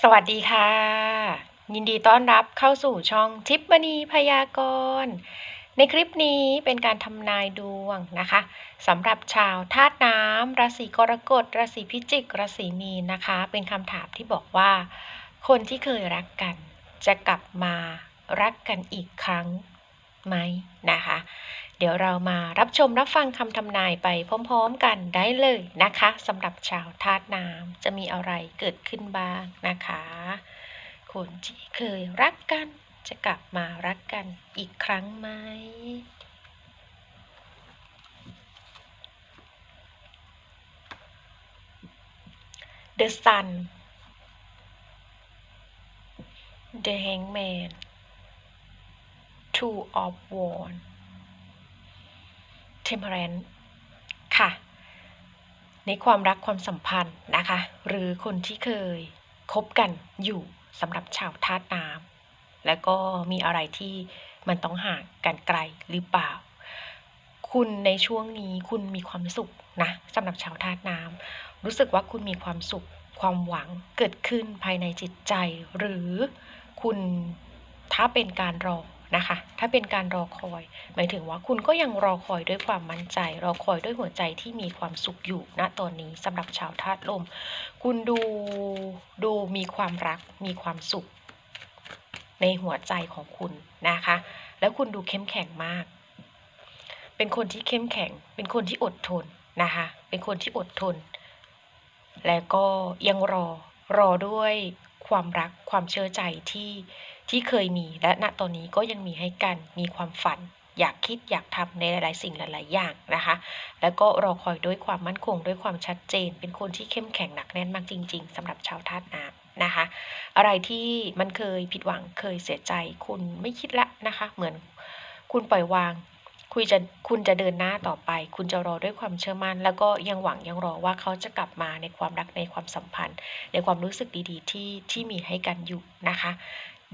สวัสดีค่ะ ยินดีต้อนรับเข้าสู่ช่องทิปมณีพยากรณ์ในคลิปนี้เป็นการทำนายดวงนะคะสำหรับชาวธาตุน้ำราศีกรกฎราศีพิจิกราศีมีนนะคะ เป็นคำถามที่บอกว่า คนที่เคยรักกัน จะกลับมารักกันอีกครั้ง ไหมนะคะ เดี๋ยวเรามารับชมรับฟังคำทำนายไปพร้อมๆกันได้เลยนะคะสำหรับชาวธาตุน้ำจะมีอะไรเกิดขึ้นบ้างนะคะ คนที่เคยรักกันจะกลับมารักกันอีกครั้งไหม The Sun The Hangman Two of Wands Temperance ค่ะ ในความรักความสัมพันธ์นะคะ หรือคนที่เคยคบกันอยู่สำหรับชาวธาตุน้ำแล้วก็มีอะไรที่มันต้องห่างกันไกลหรือเปล่า คุณในช่วงนี้คุณมีความสุขนะสำหรับชาวธาตุน้ำรู้สึกว่าคุณมีความสุขความหวังเกิดขึ้นภายในจิตใจ หรือคุณถ้าเป็นการรอ นะคะ ถ้าเป็นการรอคอย หมายถึงว่าคุณก็ยังรอคอยด้วยความมั่นใจ รอคอยด้วยหัวใจที่มีความสุขอยู่ณตอนนี้สำหรับชาวธาตุลม คุณดูดูมีความรักมีความสุข ในหัวใจของคุณนะคะ แล้วคุณดูเข้มแข็งมาก เป็นคนที่เข้มแข็ง เป็นคนที่อดทนนะคะ เป็นคนที่อดทน แล้วก็ยังรอรอด้วย ความรักความเชื่อใจที่ที่เคยมี และณตอนนี้ก็ยังมีให้กันมีความฝัน อยากคิดอยากทำในหลาย ๆ สิ่งหลาย ๆ อย่างนะคะ แล้วก็รอคอยด้วยความมั่นคงด้วยความชัดเจน เป็นคนที่เข้มแข็งหนักแน่นมากจริง ๆสำหรับชาวธาตุน้ำนะคะ อะไรที่มันเคยผิดหวังเคยเสียใจ คุณไม่คิดละนะคะ เหมือนคุณปล่อยวาง คุยจะคุณจะเดินหน้าต่อไป คุณจะรอด้วยความเชื่อมั่น แล้วก็ยังหวังยังรอว่าเขาจะกลับมาในความรักในความสัมพันธ์ ในความรู้สึกดีๆ ที่ที่มีให้กันอยู่นะคะ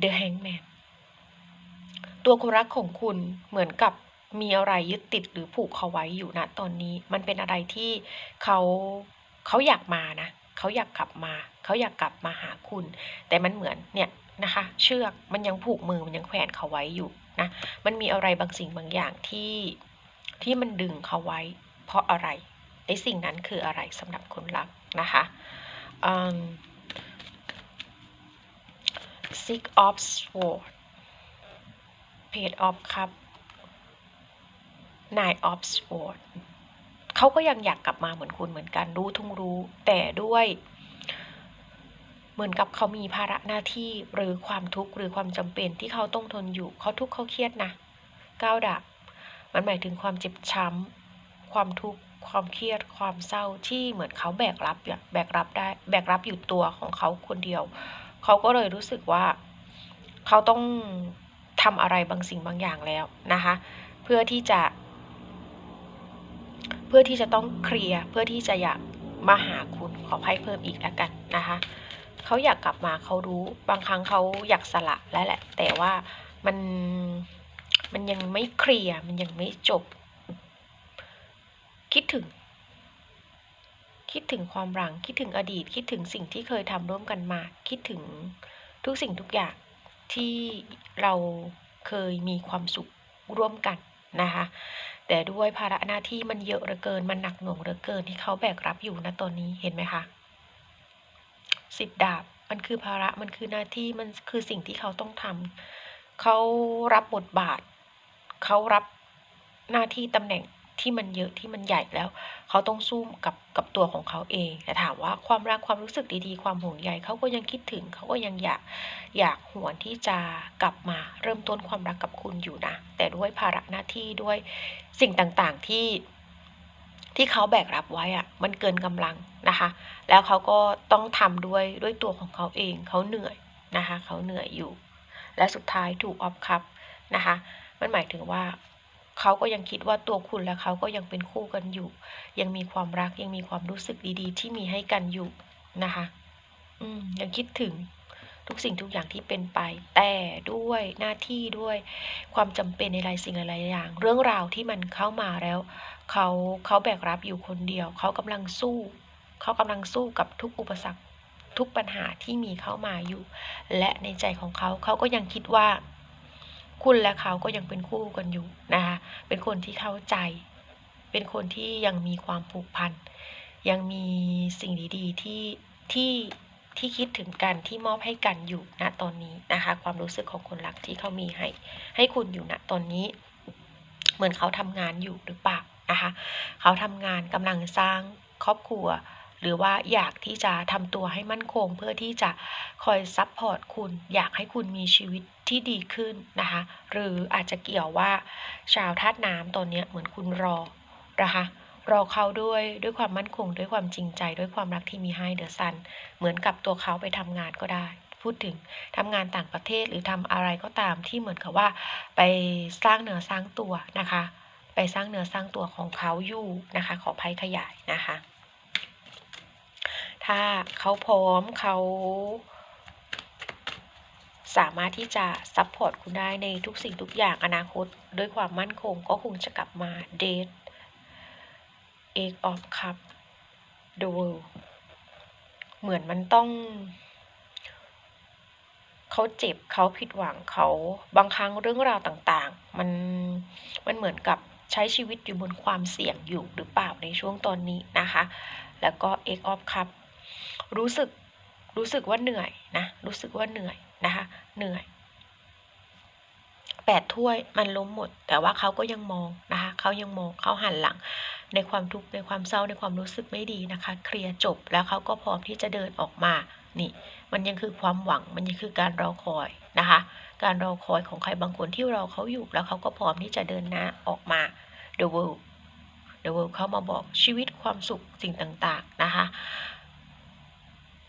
The Hangman ตัวคนรักของคุณเหมือนกับมีอะไรยึดติดหรือผูกเขาไว้อยู่นะตอนนี้ มันเป็นอะไรที่เขาเขาอยากมานะเขาอยากกลับมา เขาอยากกลับมาหาคุณ แต่มันเหมือนเนี่ยนะคะ เชือกมันยังผูกมือมันยังแขวนเขาไว้อยู่ นะมันมีอะไรบางสิ่งบางอย่างที่ที่มันดึงเขาไว้ เพราะอะไรไอ้สิ่งนั้นคืออะไรสำหรับคนรักนะคะ Six of Swords Page of Cup Nine of Swords เขาก็ยังอยากกลับมาเหมือนคุณเหมือนกันรู้ทุ่งรู้ แต่ด้วย เหมือนกับเขามีภาระหน้าที่หรือความทุกข์หรือความจำเป็นที่เขาต้องทนอยู่เขาทุกข์เขาเครียดนะก้าวดับมันหมายถึงความเจ็บช้ำความทุกข์ความเครียดความเศร้าที่เหมือนเขาแบกรับแบกรับได้แบกรับอยู่ตัวของเขาคนเดียว เขาก็เลยรู้สึกว่าเขาต้องทำอะไรบางสิ่งบางอย่างแล้วนะคะ เพื่อที่จะ เพื่อที่จะต้องเคลียร์เพื่อที่จะอยากมาหาคุณขอให้เพิ่มอีกแล้วกันนะคะ เขาอยากกลับมาเขารู้ บางครั้งเขาอยากสละแล้วแหละ แต่ว่ามันมันยังไม่เคลียร์มันยังไม่จบ คิดถึง คิดถึงความหลังคิดถึงอดีต คิดถึงสิ่งที่เคยทำร่วมกันมา คิดถึงทุกสิ่งทุกอย่างที่เราเคยมีความสุขร่วมกันนะคะ แต่ด้วยภาระหน้าที่มันเยอะเหลือเกิน มันหนักหน่วงเหลือเกินที่เขาแบกรับอยู่ณตอนนี้เห็นไหมคะ สิบดาบ มันคือภาระมันคือหน้าที่มันคือสิ่งที่เขาต้องทำเขารับบทบาท เขารับหน้าที่ตำแหน่งที่มันเยอะที่มันใหญ่แล้ว เขาต้องสู้กับกับตัวของเขาเอง แต่ถามว่าความรักความรู้สึกดีๆ ความห่วงใยเขาก็ยังคิดถึงเขาก็ยังอยากอยากหวนที่จะกลับมาเริ่มต้นความรักกับคุณอยู่นะ แต่ด้วยภาระหน้าที่ด้วยสิ่งต่างๆที่ ที่เขาแบกรับไว้อะมันเกินกำลังนะคะ แล้วเขาก็ต้องทำด้วยด้วยตัวของเขาเอง เขาเหนื่อยนะคะ เขาเหนื่อยอยู่ และสุดท้ายถูกออฟคับนะคะ มันหมายถึงว่าเขาก็ยังคิดว่าตัวคุณและเขาก็ยังเป็นคู่กันอยู่ ยังมีความรักยังมีความรู้สึกดีๆ ที่มีให้กันอยู่นะคะ อืมยังคิดถึง ทุกสิ่งทุกอย่างที่เป็นไป แต่ด้วยหน้าที่ด้วยความจำเป็นในหลายสิ่งหลายอย่าง เรื่องราวที่มันเข้ามาแล้วเขาเขาแบกรับอยู่คนเดียว เขากำลังสู้ เขากำลังสู้กับทุกอุปสรรคทุกปัญหาที่มีเข้ามาอยู่ และในใจของเขาเขาก็ยังคิดว่า คุณและเขาก็ยังเป็นคู่กันอยู่นะคะเป็นคนที่เข้าใจ เป็นคนที่ยังมีความผูกพันยังมีสิ่งดีๆที่ที่ ที่คิดถึงกันที่มอบให้กันอยู่ณตอนนี้นะคะ ความรู้สึกของคนรักที่เขามีให้ ให้คุณอยู่ณตอนนี้ เหมือนเขาทำงานอยู่หรือเปล่านะคะ เขาทำงานกำลังสร้างครอบครัว หรือว่าอยากที่จะทำตัวให้มั่นคง เพื่อที่จะคอยซัพพอร์ตคุณ อยากให้คุณมีชีวิตที่ดีขึ้นนะคะ หรืออาจจะเกี่ยวว่าชาวธาตุน้ำตอนนี้เหมือนคุณรอนะคะ รอเขาด้วยด้วยความมั่นคง ด้วยความจริงใจ ด้วยความรักที่มีให้เดอะซัน เหมือนกับตัวเขาไปทำงานก็ได้ พูดถึงทำงานต่างประเทศหรือทำอะไรก็ตามที่เหมือนกับว่าไปสร้างเนื้อสร้างตัวนะคะ ไปสร้างเนื้อสร้างตัวของเขาอยู่นะคะ ขอภัยขยายนะคะ ถ้าเขาพร้อมเขาสามารถที่จะซัพพอร์ตคุณได้ในทุกสิ่งทุกอย่างอนาคต ด้วยความมั่นคงก็คงจะกลับมาเดท egg of Cup The World เหมือนมันต้อง เขาเจ็บเขาผิดหวังเขาบางครั้งเรื่องราวต่างๆ มันมันเหมือนกับใช้ชีวิตอยู่บนความเสี่ยงอยู่หรือเปล่าในช่วงตอนนี้นะคะ แล้วก็ Eight of Cup รู้สึกรู้สึกว่าเหนื่อยนะ รู้สึกว่าเหนื่อยนะคะ เหนื่อยแปดถ้วยมันล้มหมด แต่ว่าเขาก็ยังมองนะคะ เขายังมองเขาหันหลัง ในความทุกข์ในความเศร้าในความรู้สึกไม่ดีนะคะ เคลียร์จบแล้วเขาก็พร้อมที่จะเดินออกมานี่มันยังคือความหวังมันยังคือการรอคอยนะคะ การรอคอยของใครบางคนที่รอเขาอยู่แล้วเขาก็พร้อมที่จะเดินหน้าออกมา The World The World เขามาบอกชีวิตความสุขสิ่งต่างๆนะคะ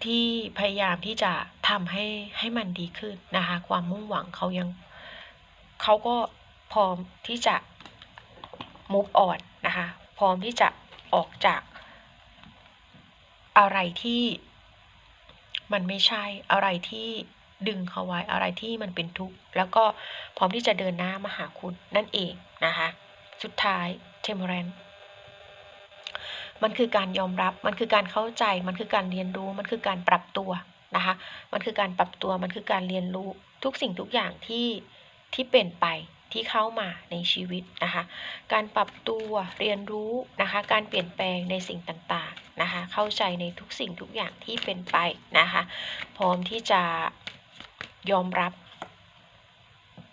ที่พยายามที่จะทำให้ให้มันดีขึ้นนะคะ ความมุ่งหวังเขายังเขาก็พร้อมที่จะ move on นะคะ พร้อมที่จะออกจากอะไรที่มันไม่ใช่อะไรที่ดึงเขาไว้อะไรที่มันเป็นทุกข์แล้วก็พร้อมที่จะเดินหน้ามาหาคุณนั่นเองนะคะ สุดท้ายเทมเรนมันคือการยอมรับ มันคือการเข้าใจ มันคือการเรียนรู้ มันคือการปรับตัวนะคะ มันคือการปรับตัว มันคือการเรียนรู้ทุกสิ่งทุกอย่างที่ที่เป็นไป ที่เข้ามาในชีวิตนะคะ การปรับตัวเรียนรู้นะคะ การเปลี่ยนแปลงในสิ่งต่างๆนะคะ เข้าใจในทุกสิ่งทุกอย่างที่เป็นไปนะคะ พร้อมที่จะยอมรับ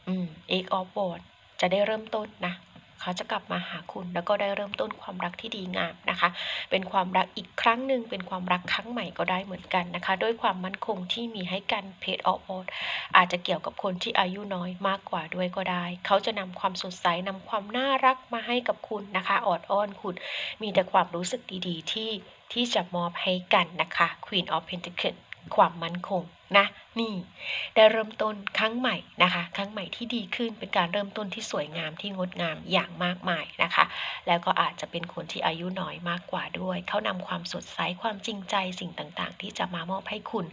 อืมเอกออฟบอร์ดจะได้เริ่มต้นนะ เขาจะกลับมาหาคุณ แล้วก็ได้เริ่มต้นความรักที่ดีงามนะคะ เป็นความรักอีกครั้งหนึ่งเป็นความรักครั้งใหม่ก็ได้เหมือนกันนะคะ ด้วยความมั่นคงที่มีให้กันเพจออฟออสอาจจะเกี่ยวกับคนที่อายุน้อยมากกว่าด้วยก็ได้ เขาจะนำความสดใสนำความน่ารักมาให้กับคุณนะคะออดอ้อนคุณ มีแต่ความรู้สึกดีๆ ที่ที่จะมอบให้กันนะคะ Queen of Pentacles ความมั่นคงนะนี่ได้เริ่มต้นครั้งใหม่นะคะ ครั้งใหม่ที่ดีขึ้นเป็นการเริ่มต้นที่สวยงามที่งดงามอย่างมากมายนะคะ แล้วก็อาจจะเป็นคนที่อายุน้อยมากกว่าด้วย เขานำความสดใสความจริงใจสิ่งต่างๆ ที่จะมามอบให้คุณ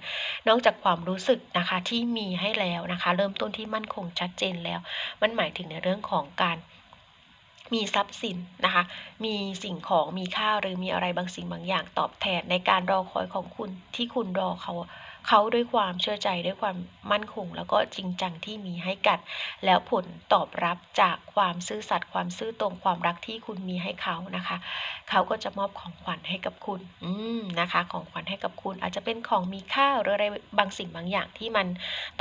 นอกจากความรู้สึกนะคะที่มีให้แล้วนะคะ เริ่มต้นที่มั่นคงชัดเจนแล้ว มันหมายถึงในเรื่องของการ มีทรัพย์สินนะคะ มีสิ่งของมีค่าหรือมีอะไรบางสิ่งบางอย่างตอบแทนในการรอคอยของคุณที่คุณรอเขาเขาด้วยความเชื่อใจด้วยความมั่นคง แล้วก็จริงจังที่มีให้กัน แล้วผลตอบรับจากความซื่อสัตย์ความซื่อตรงความรักที่คุณมีให้เขานะคะ เขาก็จะมอบของขวัญให้กับคุณอืมนะคะ ของขวัญให้กับคุณ อาจจะเป็นของมีค่าหรืออะไรบางสิ่งบางอย่างที่มัน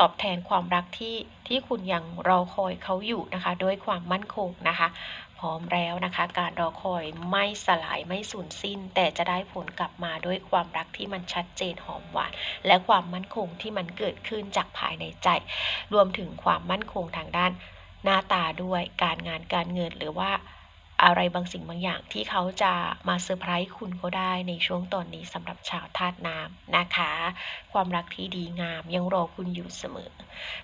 ตอบแทนความรักที่ที่คุณยังรอคอยเขาอยู่นะคะ ด้วยความมั่นคงนะคะ พร้อมแล้วนะคะ การรอคอยไม่สลายไม่สูญสิ้น แต่จะได้ผลกลับมาด้วยความรักที่มันชัดเจนหอมหวาน และความมั่นคงที่มันเกิดขึ้นจากภายในใจ รวมถึงความมั่นคงทางด้านหน้าตาด้วยการงานการเงินหรือว่า อะไรบางสิ่งบางอย่างที่เขาจะมาเซอร์ไพรส์คุณก็ได้ในช่วงตอนนี้สำหรับชาวธาตุน้ำนะคะ ความรักที่ดีงามยังรอคุณอยู่เสมอ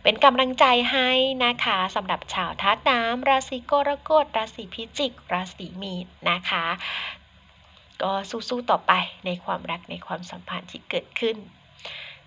เป็นกำลังใจให้นะคะสำหรับชาวธาตุน้ำราศีกรกฎราศีพิจิก ราศีมีนนะคะ ก็สู้ๆต่อไปในความรักในความสัมพันธ์ที่เกิดขึ้น